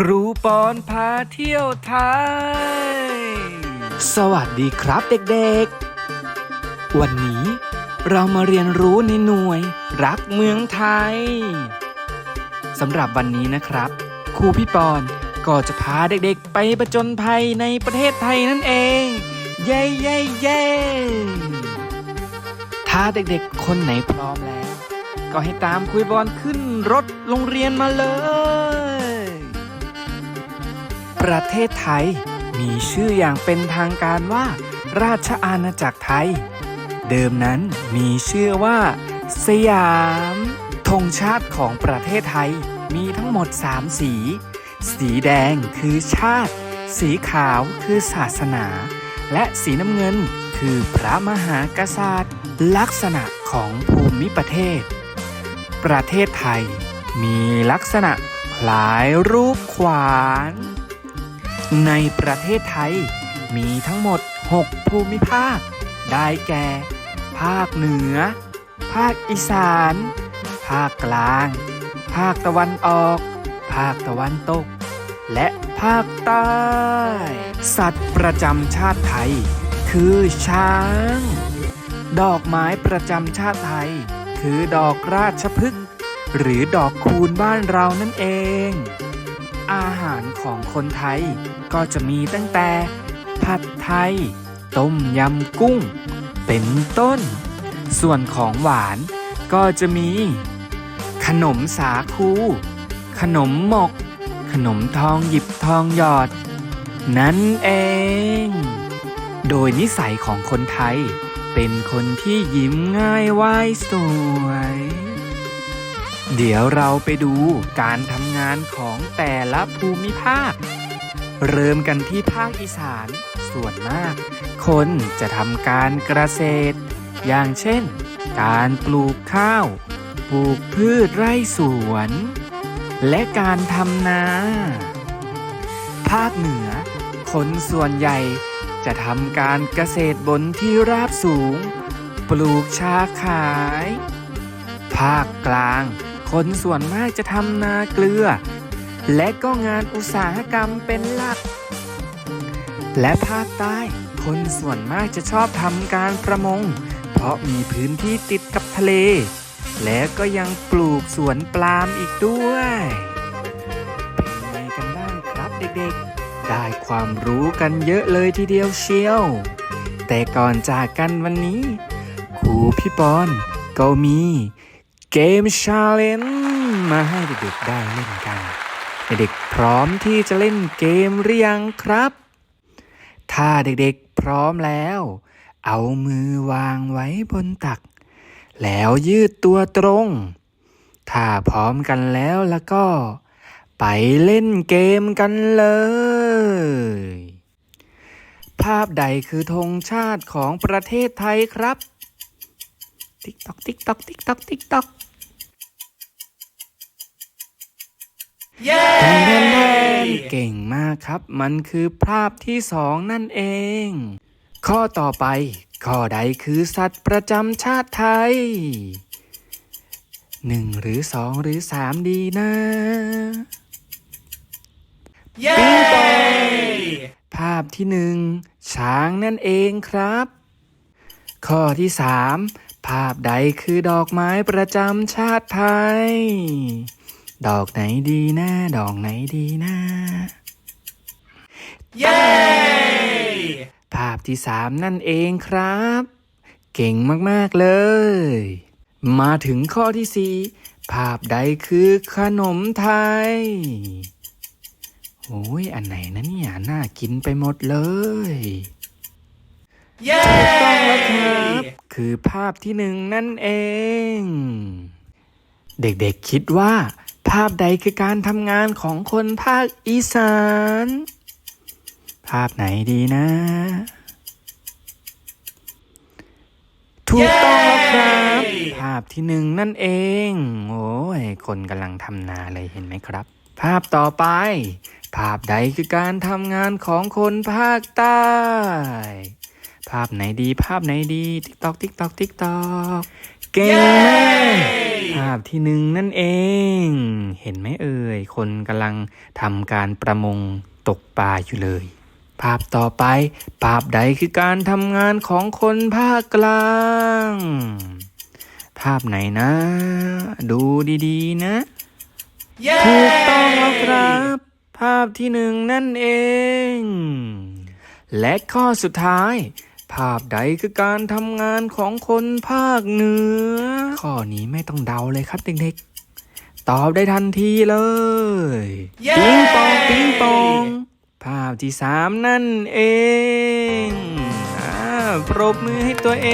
ครูปอนพาเที่ยวไทย สวัสดีครับเด็กๆ วันนี้เรามาเรียนรู้ในหน่วย รักเมืองไทยสำหรับวันนี้นะครับ ครูพี่ปอนก็จะพาเด็กๆ ไปประจนภัยในประเทศไทยนั่นเอง เย้เย้เย้ถ้าเด็กๆ คนไหนพร้อมแล้ว ก็ให้ตามคุยบอลขึ้นรถโรงเรียนมาเลย ประเทศไทย มีชื่ออย่างเป็นทางการว่า ราชอาณาจักรไทย เดิมนั้นมีชื่อว่า สยามธงชาติของประเทศไทยมีทั้งหมด 3 สี สีแดงคือชาติ สีขาวคือศาสนา และสีน้ำเงินคือพระมหากษัตริย์ ลักษณะของภูมิประเทศ ประเทศไทยมีลักษณะคล้ายรูปขวาน ในประเทศไทย มีทั้งหมด 6 ภูมิภาค ได้แก่ ภาคเหนือ ภาคอีสาน ภาคกลาง ภาคตะวันออก ภาคตะวันตก และภาคใต้ สัตว์ประจำชาติไทย คือช้าง ดอกไม้ประจำชาติไทย คือดอกราชพฤกษ์หรือดอกคูณบ้านเรานั่นเอง อาหารของคนไทย ก็จะมีตั้งแต่ ผัดไทย ต้มยำกุ้ง เป็นต้น ส่วนของหวานก็จะมี ขนมสาคู ขนมหมก ขนมทองหยิบทองหยอด นั่นเอง โดยนิสัยของคนไทย เป็นคนที่ยิ้มง่ายไหวสวย เดี๋ยวเราไปดูการทำงานของแต่ละภูมิภาค เริ่มกันที่ภาคอีสาน ส่วนมาก คนจะทำการเกษตร อย่างเช่น การปลูกข้าว ปลูกพืชไร่สวน และการทำนา ภาคเหนือ คนส่วนใหญ่จะทำการเกษตรบนที่ราบสูง ปลูกชาขาย ภาคกลาง คนส่วนมากจะทำนาเกลือ และก็งานอุตสาหกรรมเป็นหลัก และภาคใต้ คนส่วนมากจะชอบทำการประมง เพราะมีพื้นที่ติดกับทะเล และก็ยังปลูกสวนปาล์มอีกด้วย เป็นยังไงกันบ้างครับเด็กๆ ได้ความรู้กันเยอะเลยทีเดียวเชียว แต่ก่อนจากกันวันนี้ครูพี่ปอนก็มี เกมชาเลนจ์มาให้เด็กๆได้เล่นกัน เด็กๆพร้อมที่จะเล่นเกมหรือยังครับ ถ้าเด็กๆพร้อมแล้ว เอามือวางไว้บนตัก แล้วยืดตัวตรง ถ้าพร้อมกันแล้วแล้วก็ ไปเล่นเกมกันเลย ภาพใดคือธงชาติของประเทศไทยครับ ติ๊กตอกติ๊กตอกติ๊กตอกติ๊กตอก เย้เก่งมากครับ มันคือภาพที่สองนั่นเอง ข้อต่อไป ข้อใดคือสัตว์ประจำชาติไทยหนึ่งหรือสองหรือสามดีนะ เย้ ภาพที่หนึ่งช้างนั่นเองครับ ข้อที่สามภาพใดคือดอกไม้ประจำชาติไทย ดอกไหนดีนะดอกไหนดีนะ เย้ ภาพที่สามนั่นเองครับ เก่งมากๆเลย มาถึงข้อที่สี่ภาพใดคือขนมไทย โอ้ย อันไหนนะเนี่ย น่ากินไปหมดเลย เย้ถูกต้องแล้วครับ คือภาพที่หนึ่งนั่นเอง เด็กๆคิดว่า ภาพใดคือการทำงานของคนภาคอีสาน ภาพไหนดีนะ ถูกต้องแล้วครับ ภาพที่หนึ่งนั่นเอง โอ้ย คนกำลังทำนาเลยเห็นไหมครับ ภาพต่อไป ภาพใดคือการทำงานของคนภาคใต้ ภาพไหนดี ภาพไหนดี ติ๊กตอก ติ๊กตอก ติ๊กตอก เก่งมาก ภภาพที่หนึ่งนั่นเอง เห็นไหมเอ่ย คนกำลังทำการประมงตกปลาอยู่เลย ภาพต่อไป ภาพใดคือการทำงานของคนภาคกลาง ภาพไหนนะ ดูดีๆนะเย้ถูกต้องแล้วครับ ภาพที่หนึ่งนั่นเอง และข้อสุดท้าย ภาพใดคือการทำงานของคนภาคเหนือ ข้อนี้ไม่ต้องเดาเลยครับเด็กๆ ตอบได้ทันทีเลยเย้ปิงปองปิงปอง ภาพที่สามนั่นเองอ่าปรบมือให้ตัวเอ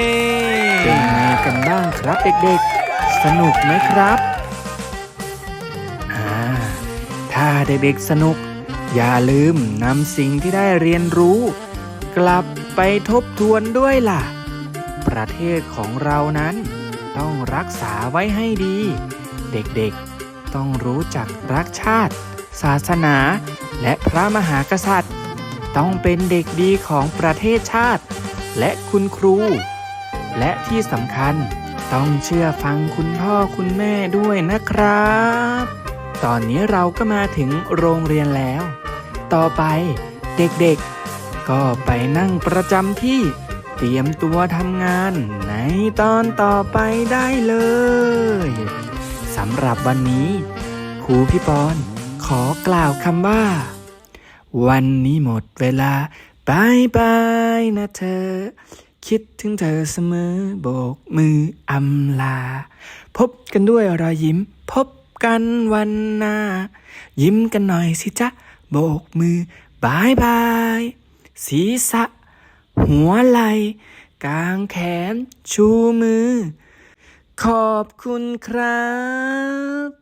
ง เป็นไงกันบ้างครับเด็กๆ สนุกไหมครับอ่าถ้าเด็กๆสนุก อย่าลืมนำสิ่งที่ได้เรียนรู้ กลับ ไปทบทวนด้วยล่ะ ประเทศของเรานั้นต้องรักษาไว้ให้ดี เด็กๆต้องรู้จักรักชาติ ศาสนาและพระมหากษัตริย์ ต้องเป็นเด็กดีของประเทศชาติ และคุณครู และที่สำคัญต้องเชื่อฟังคุณพ่อคุณแม่ด้วยนะครับ ตอนนี้เราก็มาถึงโรงเรียนแล้ว ต่อไปเด็กๆ ก็ไปนั่งประจำที่เตรียมตัวทำงานในตอนต่อไปได้เลยสำหรับวันนี้ครูพี่ปอนขอกล่าวคำว่า วันนี้หมดเวลาบายบายนะเธอ คิดถึงเธอเสมอโบกมืออำลา พบกันด้วยรอยยิ้ม พบกันวันหน้า ยิ้มกันหน่อยสิจ๊ะ โบกมือบายบาย ศีรษะ หัวไหล่กางแขน ชูมือ ขอบคุณครับ